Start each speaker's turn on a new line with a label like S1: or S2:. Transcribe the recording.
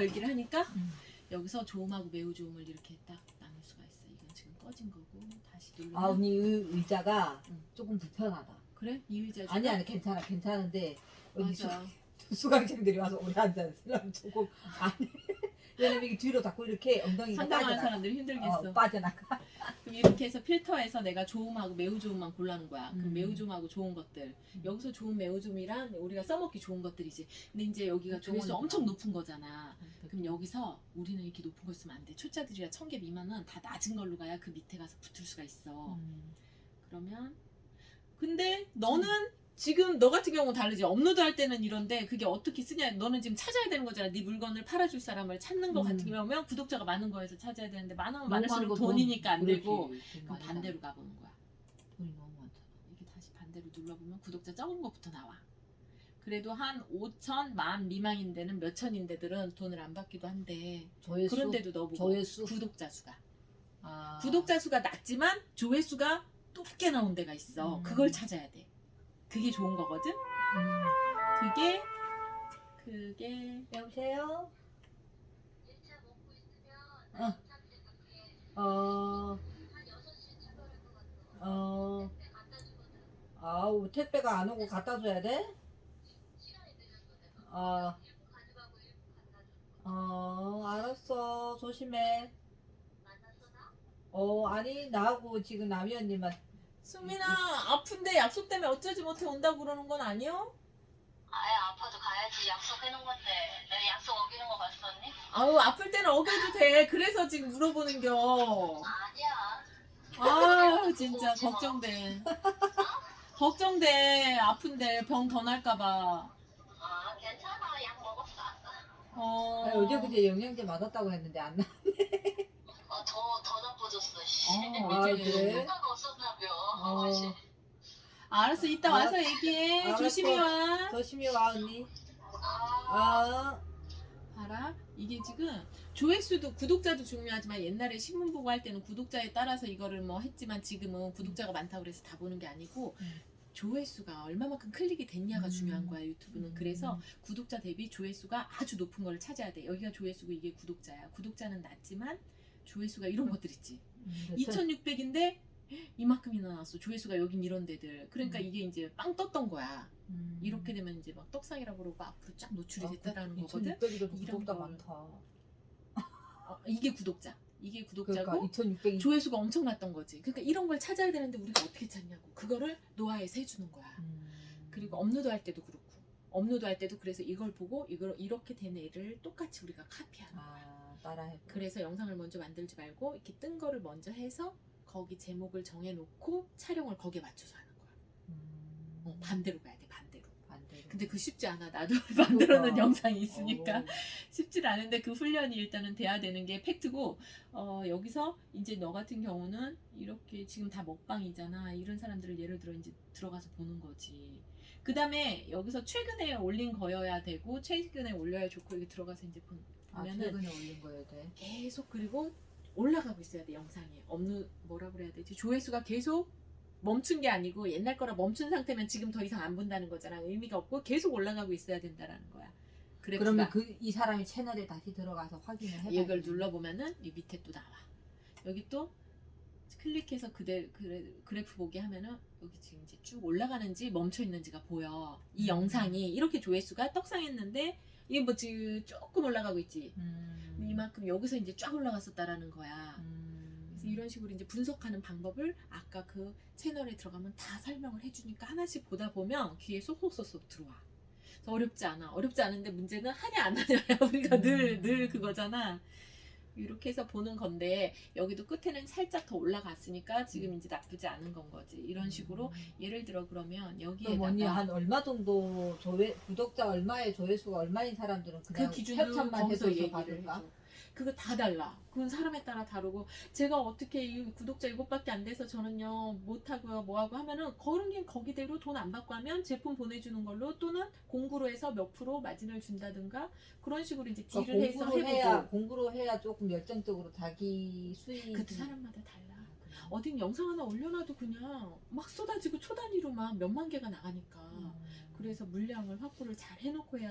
S1: 열기를 하니까
S2: 음.
S1: 여기서 좋음하고 매우 좋음을 이렇게 딱 나눌 수가 있어. 이건 지금 꺼진 거고 다시 누르면
S2: 아 언니 의, 의자가
S1: 응.
S2: 조금 불편하다.
S1: 그래? 이 의자
S2: 아니 아니 괜찮아 괜찮은데 여기
S1: 맞아.
S2: 수강생들이 와서 오래 앉아 있으면 조금 아니 왜냐면 이게 뒤로 자꾸 이렇게 엉덩이가
S1: 상담하는
S2: 빠져나가.
S1: 사람들이 힘들겠어.
S2: 어, 빠져나가.
S1: 그럼 이렇게 해서 필터에서 내가 좋음하고 매우 좋음만 골라는 거야. 그럼
S2: 음.
S1: 매우 좋음하고 좋은 것들.
S2: 음.
S1: 여기서 좋은 매우 좋음이란 우리가 써먹기 좋은 것들이지. 근데 이제 여기가 조회수
S2: 좋으니까.
S1: 엄청 높은 거잖아. 그럼 여기서 우리는 이렇게 높은 걸 쓰면 안 돼. 초짜들이야 천 개 미만은 다 낮은 걸로 가야 그 밑에 가서 붙을 수가 있어.
S2: 음.
S1: 그러면 근데 너는 지금 너 같은 경우는 다르지. 업로드 할 때는 이런데 그게 어떻게 쓰냐. 너는 지금 찾아야 되는 거잖아. 네 물건을 팔아줄 사람을 찾는 거
S2: 음.
S1: 같은 경우면 구독자가 많은 거에서 찾아야 되는데 많으면
S2: 너무
S1: 많을수록 돈이니까 안. 되고
S2: 돈
S1: 그럼 반대로 가보는 거야.
S2: 돈이 너무 많잖아.
S1: 이게 다시 반대로 눌러보면 구독자 적은 것부터 나와. 그래도 한 5천, 만 미만인 데는 몇 천인 데들은 돈을 안 받기도 한데
S2: 조회수
S1: 그런 데도 넣어보고
S2: 조회수
S1: 구독자 수가
S2: 아.
S1: 구독자 수가 낮지만 조회수가 높게 나온 데가 있어.
S2: 음.
S1: 그걸 찾아야 돼. 그게 좋은 거거든.
S2: 음.
S1: 그게 그게
S2: 여보세요. 어. 어. 어. 아우 택배가 안 오고 갖다 줘야 돼? 어. 어 알았어 조심해. 어 아니 나하고 지금 남이 언니만
S1: 수민아 아픈데 약속 때문에 어쩌지 못해 온다고 그러는 건 아니요?
S3: 아예 아파도 가야지 약속해놓은 건데 내가 약속 어기는 거 봤었니?
S1: 아우 아플 때는 어겨도 돼. 그래서 지금 물어보는겨.
S3: 아니야
S1: 아 진짜 걱정돼. 걱정돼. 아픈데 병 더 날까봐.
S3: 아 괜찮아 약 먹었어 아까
S1: 어.
S2: 아니, 어제 그제 영양제 맞았다고 했는데 안 나.
S3: 어더 더 나빠졌어 씨
S1: 어,
S2: 아, 그래?
S3: 효과가
S2: 어.
S3: 어. 씨.
S1: 알았어. 이따 와서 얘기해.
S2: 알았어.
S1: 조심히 와.
S2: 조심히 와 언니.
S3: 아,
S2: 아.
S1: 봐라. 이게 지금 조회수도 구독자도 중요하지만 옛날에 신문 보고 할 때는 구독자에 따라서 이거를 뭐 했지만 지금은 구독자가 많다고 그래서 다 보는 게 아니고
S2: 음.
S1: 조회수가 얼마만큼 클릭이 됐냐가
S2: 음.
S1: 중요한 거야 유튜브는
S2: 음.
S1: 그래서 구독자 대비 조회수가 아주 높은 걸 찾아야 돼 여기가 조회수고 이게 구독자야 구독자는 낮지만 조회수가 이런 것들 있지
S2: 음,
S1: 2600인데 이만큼이나 나왔어 조회수가 여긴 이런 데들 그러니까
S2: 음.
S1: 이게 이제 빵 떴던 거야
S2: 음.
S1: 이렇게 되면 이제 막 떡상이라고 그러고 앞으로 쫙 노출이
S2: 아,
S1: 됐다라는
S2: 그
S1: 거거든
S2: 2600이라도
S1: 이런
S2: 구독자
S1: 걸.
S2: 많다.
S1: 어, 이게 구독자. 이게 구독자고
S2: 그러니까 2600이
S1: 조회수가 엄청 났던 거지. 그러니까 이런 걸 찾아야 되는데 우리가 어떻게 찾냐고. 그거를 노아에서 해주는 거야.
S2: 음.
S1: 그리고 업로드 할 때도 그렇고. 업로드 할 때도 그래서 이걸 보고 이걸 이렇게 된 애를 똑같이 우리가 카피하는 거야.
S2: 아 따라 해.
S1: 그래서 영상을 먼저 만들지 말고 이렇게 뜬 거를 먼저 해서 거기 제목을 정해놓고 촬영을 거기에 맞춰서 하는 거야.
S2: 음.
S1: 어, 반대로 가야 돼. 반대로.
S2: 반대로.
S1: 근데 그 쉽지 않아. 나도 만들어 놓은
S2: 그러니까.
S1: 영상이 있으니까.
S2: 어.
S1: 쉽질 않은데 그 훈련이 일단은 돼야 되는 게 팩트고 어, 여기서 이제 너 같은 경우는 이렇게 지금 다 먹방이잖아 이런 사람들을 예를 들어 이제 들어가서 보는 거지 그 다음에 여기서 최근에 올린 거여야 되고 최근에 올려야 좋고 여기 들어가서 이제 보-
S2: 아
S1: 보면은
S2: 최근에 올린 거여야 돼.
S1: 계속 그리고 올라가고 있어야 돼 영상이 없는 뭐라 그래야 되지 조회수가 계속 멈춘 게 아니고 옛날 거라 멈춘 상태면 지금 더 이상 안 본다는 거잖아 의미가 없고 계속 올라가고 있어야 된다라는 거야 그래프가.
S2: 그러면 그 이 사람이 채널에 다시 들어가서 확인을 해봐.
S1: 이걸 눌러보면은 이 밑에 또 나와. 여기 또 클릭해서 그대 그래, 그래프 보기 하면은 여기 지금 이제 쭉 올라가는지 멈춰 있는지가 보여. 이
S2: 음.
S1: 영상이 이렇게 조회수가 떡상했는데 이게 뭐 지금 조금 올라가고 있지.
S2: 음.
S1: 이만큼 여기서 이제 쫙 올라갔었다라는 거야.
S2: 음.
S1: 그래서 이런 식으로 이제 분석하는 방법을 아까 그 채널에 들어가면 다 설명을 해주니까 하나씩 보다 보면 귀에 쏙쏙쏙쏙 들어와. 어렵지 않아. 어렵지 않은데 문제는 하냐 안 하냐야 우리가 늘
S2: 음.
S1: 늘 그거잖아. 이렇게 해서 보는 건데 여기도 끝에는 살짝 더 올라갔으니까 지금 이제 나쁘지 않은 건 거지. 이런 식으로 예를 들어 그러면
S2: 음. 그럼 언니
S1: 여기에다가
S2: 한 얼마 정도 조회 구독자 얼마의 조회수가 얼마인 사람들은
S1: 그
S2: 그냥
S1: 기준으로
S2: 협찬만
S1: 거기서
S2: 해줘서
S1: 얘기를
S2: 받을까?
S1: 그거 다 달라. 그건 사람에 따라 다르고 제가 어떻게 이 구독자 이것밖에 안 돼서 저는요 못하고요 뭐하고 하면은 게 거기대로 돈 안 받고 하면 제품 보내주는 걸로 또는 공구로 해서 몇 프로 마진을 준다든가 그런 식으로 이제 딜을
S2: 그러니까
S1: 해서 해보고
S2: 해야 공부를 해야 조금 열정적으로 자기 수익
S1: 그것도 사람마다 달라.
S2: 아.
S1: 어딘 영상 하나 올려놔도 그냥 막 쏟아지고 초 단위로만 몇만 개가 나가니까
S2: 음.
S1: 그래서 물량을 확보를 잘 해놓고 해야